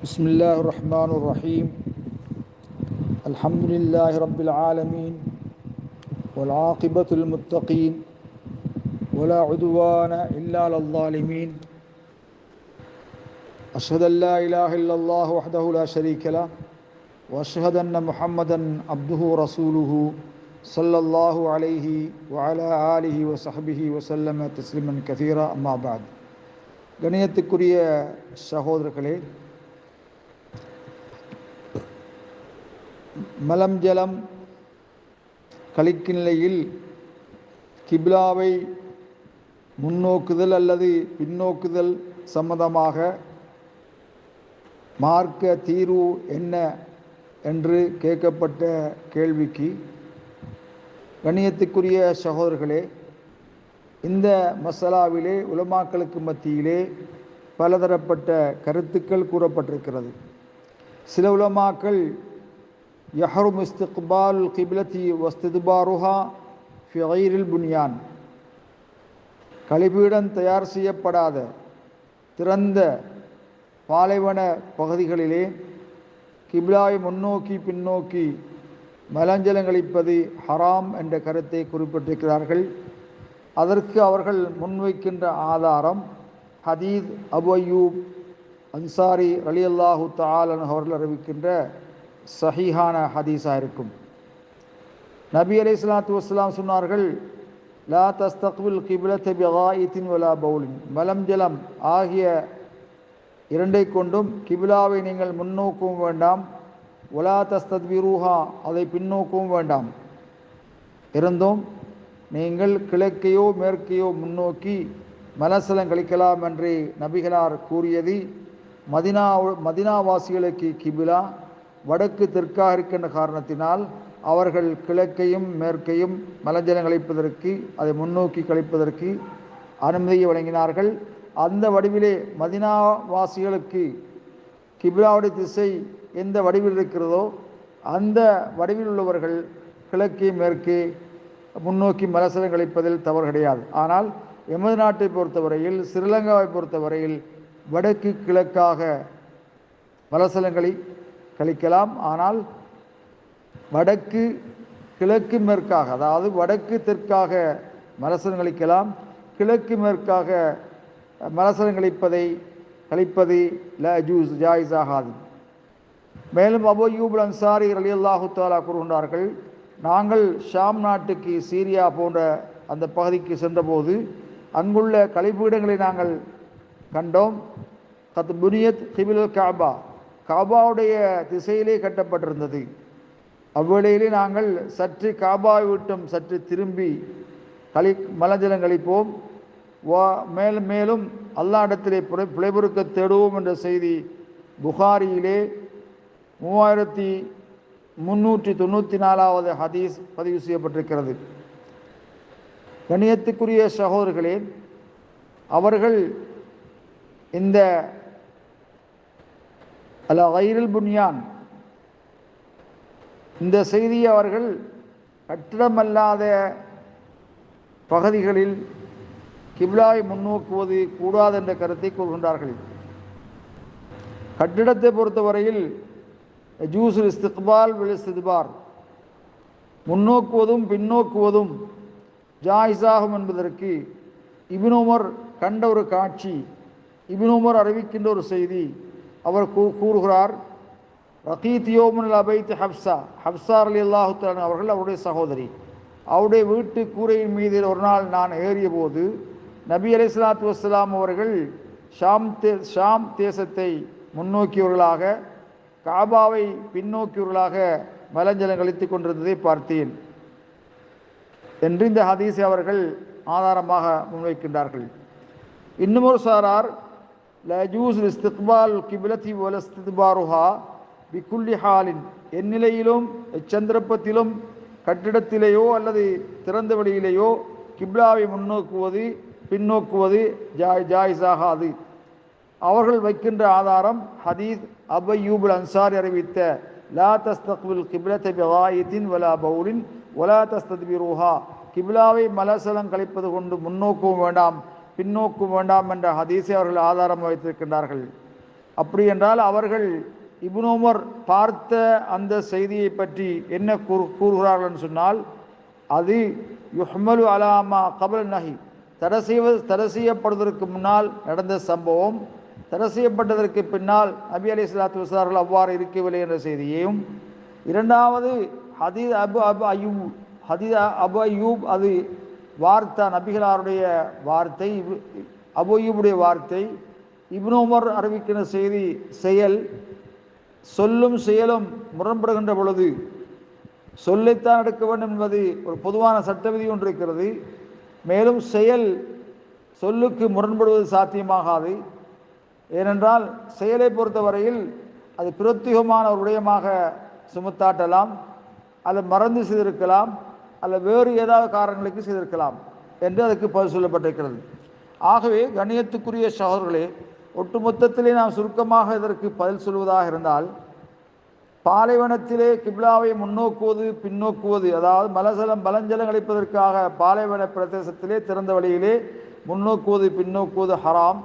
بسم الله الرحمن الرحيم. الحمد لله رب العالمين والعاقبة للمتقين ولا عدوان إلا على الظالمين. أشهد أن لا إله إلا الله وحده لا شريك له وأشهد أن محمدا عبده ورسوله صلى الله عليه وعلى آله وصحبه وسلم تسليما كثيرا. أما بعد கணியத்துக்குரிய சகோதரர்களே மலம் ஜலம் கழிக்கும் நிலையில் கிப்லாவை முன்னோக்குதல் அல்லது பின்னோக்குதல் சம்மந்தமாக மார்க்க தீர்வு என்ன என்று கேட்கப்பட்ட கேள்விக்கு கணியத்துக்குரிய சகோதரர்களே இந்த மசாலாவிலே உலமாக்களுக்கு மத்தியிலே பலதரப்பட்ட கருத்துக்கள் கூறப்பட்டிருக்கிறது. சில உலமாக்கள் யஹரும் இஸ்திக்பால் கிப்லத்தி வஸ்திதுபாருஹா ஃபி புனியான் கழிப்பீடம் தயார் செய்யப்படாத திறந்த பாலைவன பகுதிகளிலே கிப்லாவை முன்னோக்கி பின்னோக்கி மலஞ்சலங்களிப்பது ஹராம் என்ற கருத்தை குறிப்பிட்டிருக்கிறார்கள். அதற்கு அவர்கள் முன்வைக்கின்ற ஆதாரம் ஹதீத் அபு அய்யூப் அன்சாரி அலி அல்லாஹு தாலன் அவர்கள் அறிவிக்கின்ற சஹீஹான ஹதீஸாக இருக்கும். நபி அலி இஸ்லாத்து வஸ்லாம் சொன்னார்கள் லா தஸ்தக்வில் கிபிலத் பிகாயித்தின் வலா பவுலின் மலம் ஜலம் ஆகிய இரண்டை கொண்டும் கிபிலாவை நீங்கள் முன்னோக்கவும் வேண்டாம். ஒலா தஸ்தத் விரூஹா அதை பின்னோக்கவும் வேண்டாம். இருந்தும் நீங்கள் கிழக்கையோ மேற்கையோ முன்னோக்கி மலசலம் கழிக்கலாம் என்று நபிகளார் கூறியது மதினா மதினாவாசிகளுக்கு கிபிலா வடக்கு தெற்காக இருக்கின்ற காரணத்தினால் அவர்கள் கிழக்கையும் மேற்கையும் மலஞ்சலம் கழிப்பதற்கு அதை முன்னோக்கி கழிப்பதற்கு அனுமதியை வழங்கினார்கள். அந்த வடிவிலே மதினாவாசிகளுக்கு கிபிலாவுடைய திசை எந்த வடிவில் இருக்கிறதோ அந்த வடிவில் உள்ளவர்கள் கிழக்கே மேற்கே முன்னோக்கி மலசலம் கழிப்பதில் தவறு கிடையாது. ஆனால் எமது நாட்டை பொறுத்தவரையில் ஸ்ரீலங்காவை பொறுத்தவரையில் வடக்கு கிழக்காக மலசலங்களை கழிக்கலாம். ஆனால் வடக்கு கிழக்கு மேற்காக அதாவது வடக்கு தெற்காக மலசலம் கழிக்கலாம். கிழக்கு மேற்காக மலசலம் கழிப்பதை கழிப்பது ல ஜூஸ் ஜாயிஸ் ஆகாது. மேலும் அபோயூபுல் அன்சாரி அலி அல்லாஹு தாலா கூறுகின்றார்கள் நாங்கள் ஷாம் நாட்டுக்கு சீரியா போன்ற அந்த பகுதிக்கு சென்றபோது அங்குள்ள கழிப்பீடங்களை நாங்கள் கண்டோம். கத் புனியத் கிபில் காபா காபாவுடைய திசையிலே கட்டப்பட்டிருந்தது. அவ்வேளையிலே நாங்கள் சற்று காபாவை விட்டும் சற்று திரும்பி களி மலஜலம் கழிப்போம் வா மேலும் மேலும் அல்லா இடத்திலே பிழைபொருக்க தேடுவோம் என்ற செய்தி புகாரியிலே மூவாயிரத்தி முன்னூற்றி தொண்ணூற்றி நாலாவது ஹதீஸ் பதிவு செய்யப்பட்டிருக்கிறது. கணியத்துக்குரிய சகோதரர்களே அவர்கள் இந்த அல வைரல் புன்யான். இந்த செய்தியை அவர்கள் கட்டிடமல்லாத பகுதிகளில் கிப்லாவை முன்னோக்குவது கூடாது என்ற கருத்தை கூறுகின்றார்கள். கட்டிடத்தை பொறுத்தவரையில் ஜூஸ் இஸ்திக்பால் விழிஸ்திபார் முன்னோக்குவதும் பின்னோக்குவதும் ஜாயிஸாகும் என்பதற்கு இபின் உமர் கண்ட ஒரு காட்சி இபின் உமர் அறிவிக்கின்ற ஒரு செய்தி அவர் கூ கூறுகிறார் ரகீத்தியோமுன் அபைத் ஹப்சா. ஹப்சா அலி அல்லாஹுத்தலான் அவர்கள் அவருடைய சகோதரி. அவருடைய வீட்டு கூரையின் மீது ஒரு நாள் நான் ஏறிய போது நபி அலி சலாத்து வஸ்லாம் அவர்கள் ஷாம் தே ஷாம் தேசத்தை முன்னோக்கியவர்களாக காபாவை பின்னோக்கியவர்களாக மலஞ்சலம் கழித்து கொண்டிருந்ததை பார்த்தேன் என்று இந்த ஹதீஸை அவர்கள் ஆதாரமாக முன்வைக்கின்றார்கள். இன்னும் ஒரு சாரார் லஜூஸ் இஸ்திக்பால் கிபிலத்தி வலஸ்திபாருஹா பிக்குல்லி ஹாலின் எந்நிலையிலும் எச்சந்திரப்பத்திலும் கட்டிடத்திலேயோ அல்லது திறந்த வெளியிலேயோ கிப்லாவை முன்னோக்குவது பின்னோக்குவது ஜாய் ஜாயிஸாகாது. அவர்கள் வைக்கின்ற ஆதாரம் ஹதீஸ் அபயூபுல் அன்சாரி அறிவித்த லா தஸ்தக்புல் கிப்லத்தை பிகாயித்தின் வலா பவுலின் ஒலா தஸ்தத்பிரூஹா. கிபிலாவை மலசலம் கழிப்பது கொண்டு முன்னோக்கவும் வேண்டாம். பின்னோக்கும் வேண்டாம் என்ற ஹதீஸை அவர்கள் ஆதாரம் வைத்திருக்கின்றார்கள். அப்படி என்றால் அவர்கள் இபுனோமர் பார்த்த அந்த செய்தியை பற்றி என்ன கூறு கூறுகிறார்கள் சொன்னால் அது யுஹ்மலு அலாமா கபல் நஹி. தடை செய்வது தடை செய்யப்படுவதற்கு முன்னால் நடந்த சம்பவம் தடை செய்யப்பட்டதற்கு பின்னால் நபி அலி இஸ்லாத்து வசார்கள் அவ்வாறு இருக்கவில்லை என்ற செய்தியையும் இரண்டாவது ஹதீத் அபு அபு அயூப் ஹதீத் அபு அயூப் அது வார்த்தா நபிகளாருடைய வார்த்தை அபோயுடைய வார்த்தை இப்னோமர் அறிவிக்கிற செய்தி செயல் சொல்லும் செயலும் முரண்படுகின்ற பொழுது சொல்லைத்தான் எடுக்க வேண்டும் என்பது ஒரு பொதுவான சட்ட விதி ஒன்று இருக்கிறது. மேலும் செயல் சொல்லுக்கு முரண்படுவது சாத்தியமாகாது. ஏனென்றால் செயலை பொறுத்தவரையில் அது பிரத்யேகமான ஒரு விடயமாக சுமத்தாட்டலாம் அல்லது மறந்து செய்திருக்கலாம். அல்ல வேறு ஏதாவது காரணங்களுக்கு செய்திருக்கலாம் என்று அதுக்கு பதில் சொல்லப்பட்டிருக்கிறது. ஆகவே கணியத்துக்குரிய சகோதரர்களே ஒட்டுமொத்தத்திலே நாம் சுருக்கமாக இதற்கு பதில் சொல்வதாக இருந்தால் பாலைவனத்திலே கிப்லாவை முன்னோக்குவது பின்னோக்குவது அதாவது மலசலம் பலஞ்சலம் அளிப்பதற்காக பாலைவன பிரதேசத்திலே திறந்த வழியிலே முன்னோக்குவது பின்னோக்குவது ஹராம்.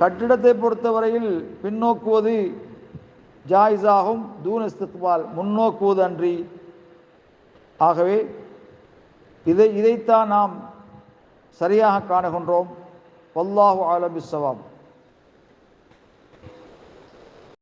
கட்டிடத்தை பொறுத்தவரையில் பின்னோக்குவது ஜாயிஸாகும் தூன் இஸ்திக்பால் முன்னோக்குவது அன்றி ஆகவே இதை இதைத்தான் நாம் சரியாக காணுகின்றோம். வல்லாஹு ஆலம் பிஸ்ஸவாப்